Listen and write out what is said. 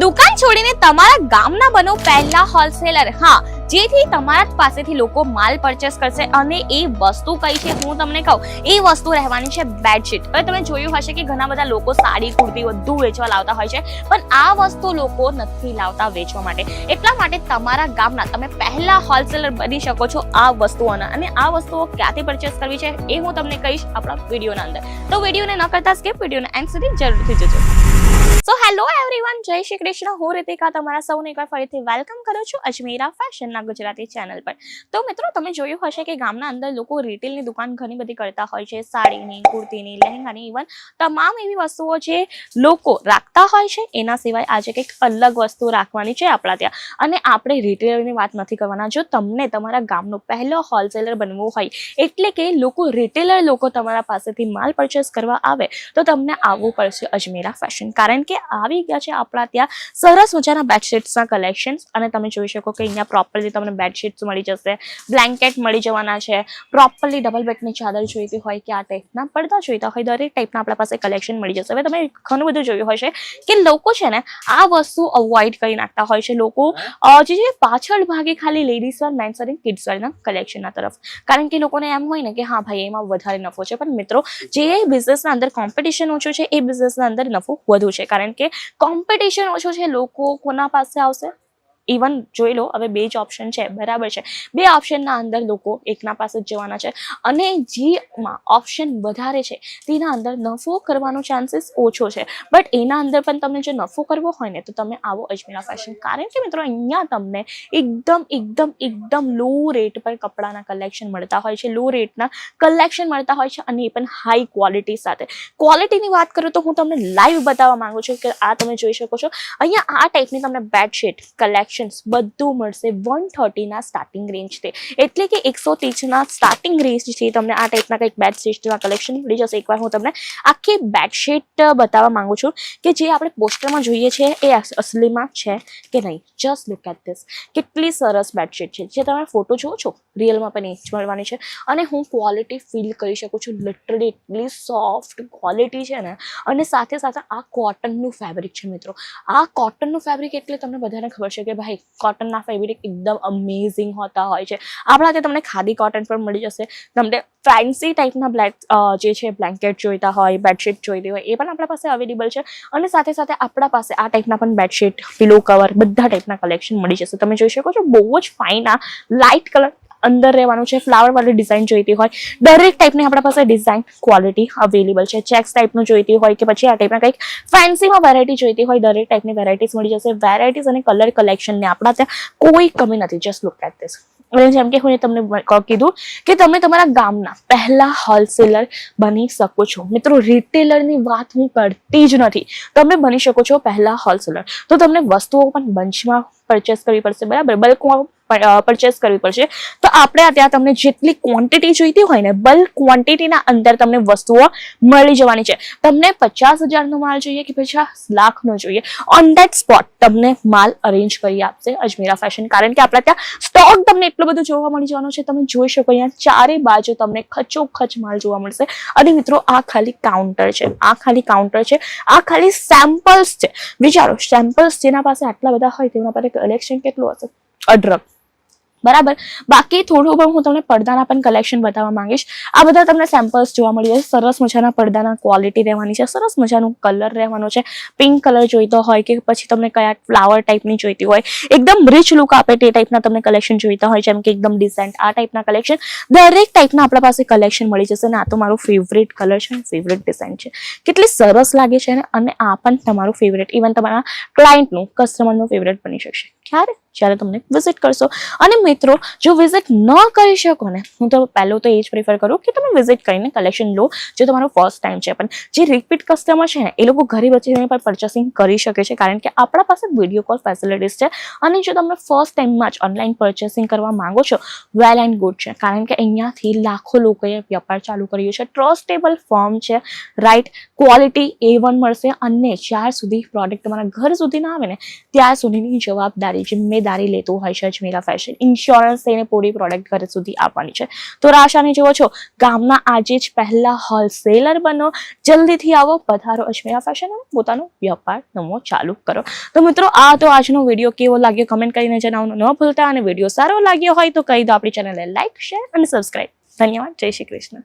દુકાન છોડીને તમારા ગામના બનો પહેલા હોલસેલર હા, જેથી તમારા પાસેથી લોકો માલ પરચેસ કરશે અને એ વસ્તુ કઈ છે હું તમને કહું. એ વસ્તુ રહેવાની છે બેડશીટ હવે તમે જોયું હશે કે ઘણા બધા લોકો સાડી, કુર્તી બધું વેચવા લાવતા હોય છે, પણ આ વસ્તુ લોકો નથી લાવતા વેચવા માટે. એટલા માટે તમારા ગામના તમે પહેલા હોલસેલર બની શકો છો આ વસ્તુઓના. અને આ વસ્તુઓ ક્યાંથી પરચેસ કરવી છે એ હું તમને કહીશ આપણા વિડીયોના અંદર. તો વિડીયોને ન કરતા સ્કીપ વિડીયોને એન્ડ સુધી જરૂરથી જોજો. સો હેલો એવરીવન જય શ્રી કૃષ્ણ. હું રીતિકા તમારા સૌને એકવાર ફરીથી વેલકમ કરું છું અજમેરા ફેશનના ગુજરાતી ચેનલ પર. તો મિત્રો, તમે જોયું હશે કે ગામના અંદર લોકો રિટેલની દુકાન ઘણી બધી કરતા હોય છે. સાડીની, કુર્તીની, લહેંગાની ઇવન તમામ એવી વસ્તુઓ જે લોકો રાખતા હોય છે, એના સિવાય આજે કંઈક અલગ વસ્તુ રાખવાની છે આપણા ત્યાં. અને આપણે રિટેલરની વાત નથી કરવાના. જો તમને તમારા ગામનો પહેલો હોલસેલર બનવું હોય, એટલે કે લોકો રિટેલર લોકો તમારા પાસેથી માલ પરચેસ કરવા આવે, તો તમને આવવું પડશે અજમેરા ફેશન કારણ કે આવી ગયા છે આપણા ત્યાં સરસ મજાના બેડશીટ્સના કલેક્શન્સ અને તમે જોઈ શકો કે અહીંયા પ્રોપરલી તમને બેડશીટ્સ મળી જશે બ્લેન્કેટ મળી જવાના છે પ્રોપરલી ડબલ બેડની ચાદર જોઈતી હોય કે આ ટાઈપના પડદા જોઈતા હોય, દરેક ટાઈપના આપણા પાસે કલેક્શન મળી જશે. હવે તમે ઘણું બધું જોયું હશે કે લોકો છે ને આ વસ્તુ અવોઇડ કરી નાખતા હોય છે. લોકો જે છે પાછળ ભાગે ખાલી ladies wear men's and kids વેરના કલેક્શનના તરફ. કારણ કે લોકોને એમ હોય ને કે હા ભાઈ, એમાં વધારે નફો છે. પણ મિત્રો, જે બિઝનેસના અંદર કોમ્પિટિશન ઓછું છે, એ બિઝનેસના અંદર નફો વધુ છે. કારણ કે કોમ્પિટિશન ઓછું છે લોકો કોના પાસે આવશે? ઇવન જોઈ લો, હવે બે જ ઓપ્શન છે, બરાબર છે. બે ઓપ્શનના અંદર લોકો એકના પાસે જ જવાના છે અને જેમાં ઓપ્શન વધારે છે, તેના અંદર નફો કરવાનો ચાન્સીસ ઓછો છે. બટ એના અંદર પણ તમને જો નફો કરવો હોય ને, તો તમે આવો અજમેરા ફેશન કારણ કે મિત્રો, અહીંયા તમને એકદમ એકદમ એકદમ લો રેટ પર કપડાના કલેક્શન મળતા હોય છે. લો રેટના કલેક્શન મળતા હોય છે અને એ પણ હાઈ ક્વોલિટી સાથે. ક્વોલિટીની વાત કરું તો હું તમને લાઈવ બતાવવા માંગુ છું કે આ તમે જોઈ શકો છો. અહીંયા આ ટાઈપની તમને બેડશીટ કલેક્શન્સ બધું મળશે. વન થર્ટીના સ્ટાર્ટિંગ રેન્જથી એટલે કે એકસો ત્રીસના સ્ટાર્ટિંગ રેન્જથી તમને આ ટાઈપના કંઈક બેડશીટના કલેક્શન મળી જશે. એકવાર હું તમને આખી બેડશીટ બતાવવા માંગુ છું કે જે આપણે પોસ્ટરમાં જોઈએ છીએ એ અસલીમાં છે કે નહીં? જસ્ટ લુક એટ ધીસ કેટલી સરસ બેડશીટ છે. જે તમે ફોટો જુઓ છો રિયલમાં પણ એ જ મળવાની છે. અને હું ક્વોલિટી ફીલ કરી શકું છું. લિટરલી એટલી સોફ્ટ ક્વોલિટી છે ને. અને સાથે સાથે આ કોટનનું ફેબ્રિક છે મિત્રો. આ કોટનનું ફેબ્રિક એટલે તમને બધાને ખબર છે કે ભાઈ કોટનના ફેબ્રિક એકદમ અમેઝિંગ હોતા હોય છે. આપણા ત્યાં તમને ખાદી કોટન પણ મળી જશે. તમને ફેન્સી ટાઈપના બ્લેક જે છે બ્લેન્કેટ જોઈતા હોય બેડશીટ જોઈતી હોય, એ પણ આપણા પાસે અવેલેબલ છે. અને સાથે સાથે આપણા પાસે આ ટાઈપના પણ બેડશીટ પિલો કવર બધા ટાઈપના કલેક્શન મળી જશે. તમે જોઈ શકો છો, બહુ જ ફાઇન આ લાઇટ કલર અંદર રહેવાનું છે ફ્લાવર વાળી ડિઝાઇન જોઈતી હોય. દરેક ટાઈપની આપણા પાસે ડિઝાઇન ક્વોલિટી અવેલેબલ છે. ચેક્સ ટાઈપનું જોઈતી હોય કે પછી આ ટાઈપના કંઈક ફેન્સીમાં વેરાયટી જોઈતી હોય, દરેક ટાઈપની વેરાયટીઝ મળી જશે. વેરાયટીઝ અને કલર કલેક્શનને આપણા ત્યાં કોઈ કમી નથી. જસ્ટ લુક એટ ધીસ જેમ કે હું તમને કીધું કે તમે તમારા ગામના પહેલા હોલસેલર બની શકો છો. મિત્રો રિટેલરની વાત હું કરતી જ નથી. તમે બની શકો છો પહેલા હોલસેલર તો તમને વસ્તુઓ પણ બંચમાં પરચેસ કરવી પડશે. બરાબર? બલ્કમાં પરચેસ કરવી પડશે. તો આપણે ત્યાં તમને જેટલી ક્વોન્ટિટી જોઈતી હોય ને બલ્ક ક્વોન્ટિટીના અંદર તમને વસ્તુઓ મળી જવાની છે. તમને પચાસ હજારનો માલ જોઈએ કે પચાસ લાખનો જોઈએ? ઓન ધેટ સ્પોટ તમને માલ અરેન્જ કરી આપશે અજમેરા ફેશન કારણ કે આપણા ત્યાં સ્ટોક તમને એટલો બધો જોવા મળી જવાનો છે. તમે જોઈ શકો અહીંયા ચારે બાજુ તમને ખચોખચ માલ જોવા મળશે. અને મિત્રો, આ ખાલી કાઉન્ટર છે. આ ખાલી કાઉન્ટર છે. આ ખાલી સેમ્પલ્સ છે. વિચારો સેમ્પલ્સ જેના પાસે આટલા બધા હોય, તેના પાસે કલેક્શન કેટલું હશે? અઢળક. બરાબર? બાકી થોડું પણ હું તમને પડદાના પણ કલેક્શન બતાવવા માંગીશ. આ બધા તમને સેમ્પલ્સ જોવા મળી જશે. સરસ મજાના પડદાના ક્વોલિટી રહેવાની છે. સરસ મજાનું કલર રહેવાનો છે. પિંક કલર જોઈતો હોય કે પછી તમને કયા ફ્લાવર ટાઈપની જોઈતી હોય. એકદમ રીચ લુક આપે તે ટાઈપના તમને કલેક્શન જોઈતા હોય. જેમ કે એકદમ ડિસેન્ટ આ ટાઈપના કલેક્શન દરેક ટાઈપના આપણા પાસે કલેક્શન મળી જશે. ને, આ તો મારું ફેવરેટ કલર છે ફેવરેટ ડિઝાઇન છે. કેટલી સરસ લાગે છે ને? અને આ પણ તમારું ફેવરેટ ઇવન તમારા ક્લાયન્ટનું કસ્ટમરનું ફેવરેટ બની શકશે. ક્યારે? જ્યારે તમને વિઝિટ કરશો. અને મિત્રો, જો વિઝિટ ન કરી શકો ને, હું તો પહેલું તો એ જ પ્રિફર કરું કે તમે વિઝિટ કરીને કલેક્શન લો, જે તમારો ફર્સ્ટ ટાઈમ છે. પણ જે રિપીટ કસ્ટમર છે ને, એ લોકો ઘરે બચીને પણ પર્ચેસિંગ કરી શકે છે, કારણ કે આપણા પાસે વીડિયો કોલ ફેસિલિટીઝ છે. અને જો તમે ફર્સ્ટ ટાઈમમાં જ ઓનલાઈન પરચેસિંગ કરવા માંગો છો વેલ એન્ડ ગુડ છે. કારણ કે અહીંયાથી લાખો લોકોએ વ્યાપાર ચાલુ કર્યો છે. ટ્રસ્ટેબલ ફોર્મ છે. રાઈટ ક્વોલિટી એ વન મળશે અને જ્યાર સુધી પ્રોડક્ટ તમારા ઘર સુધી ના આવે ને ત્યાં સુધીની જવાબદારી જિમ્મેદારી લેતું હોય છે અજમેરા ફેશન ઇન્સ્યોરન્સ એને પૂરી પ્રોડક્ટ ઘર સુધી આપવાની છે. તો રાશાને જુઓ છો, ગામના આજે જ પહેલા હોલસેલર બનો. જલ્દીથી આવો, પધારો અજમેરા ફેશન અને પોતાનો વ્યાપાર નમો ચાલુ કરો. તો મિત્રો, આ તો આજનો વીડિયો કેવો લાગ્યો કમેન્ટ કરીને જણાવવાનું ન ભૂલતા અને વીડિયો સારો લાગ્યો હોય તો કહી દો આપણી ચેનલને લાઈક શેર અને સબસ્ક્રાઈબ ધન્યવાદ, જય શ્રી કૃષ્ણ.